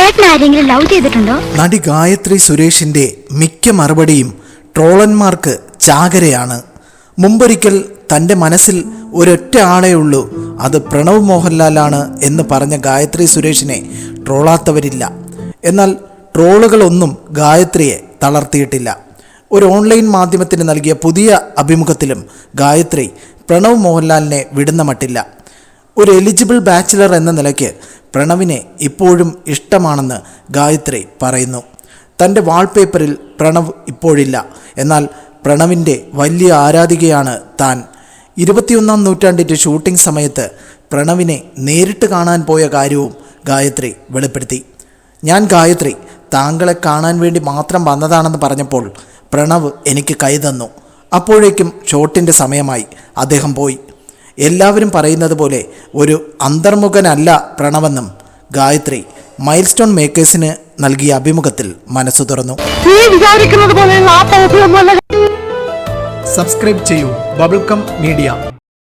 ആരെങ്കിലും ലവ് ചെയ്തിട്ടുണ്ടോ? നടി ഗായത്രി സുരേഷിന്റെ മിക്ക മറുപടിയും ട്രോളന്മാർക്ക് ചാകരയാണ്. മുമ്പൊരിക്കൽ തന്റെ മനസ്സിൽ ഒരൊറ്റ ആളേ ഉള്ളൂ അത് പ്രണവ് മോഹൻലാലാണ് എന്ന് പറഞ്ഞ ഗായത്രി സുരേഷിനെ ട്രോളാത്തവരില്ല. എന്നാൽ ട്രോളുകളൊന്നും ഗായത്രിയെ തളർത്തിയിട്ടില്ല. ഒരു ഓൺലൈൻ മാധ്യമത്തിന് നൽകിയ പുതിയ അഭിമുഖത്തിലും ഗായത്രി പ്രണവ് മോഹൻലാലിനെ വിടുന്ന മട്ടില്ല. ഒരു എലിജിബിൾ ബാച്ചിലർ എന്ന നിലയ്ക്ക് പ്രണവിനെ ഇപ്പോഴും ഇഷ്ടമാണെന്ന് ഗായത്രി പറയുന്നു. തന്റെ വാൾപേപ്പറിൽ പ്രണവ് ഇപ്പോഴില്ല. എന്നാൽ പ്രണവിന്റെ വലിയ ആരാധികയാണ് താൻ. ഇരുപത്തിയൊന്നാം നൂറ്റാണ്ടിന്റെ ഷൂട്ടിംഗ് സമയത്ത് പ്രണവിനെ നേരിട്ട് കാണാൻ പോയ കാര്യവും ഗായത്രി വെളിപ്പെടുത്തി. ഞാൻ ഗായത്രി താങ്കളെ കാണാൻ വേണ്ടി മാത്രം വന്നതാണെന്ന് പറഞ്ഞപ്പോൾ പ്രണവ് എനിക്ക് കൈ തന്നു. അപ്പോഴേക്കും ഷോട്ടിന്റെ സമയമായി. അദ്ദേഹം പോയി. എല്ലാവരും പറയുന്നത് പോലെ ഒരു അന്തർമുഖനല്ല പ്രണവെന്നും ഗായത്രി മൈൽ സ്റ്റോൺ മേക്കേഴ്സിന് നൽകിയ അഭിമുഖത്തിൽ മനസ്സു തുറന്നു. സബ്സ്ക്രൈബ് ചെയ്യൂ. Bubblegum media.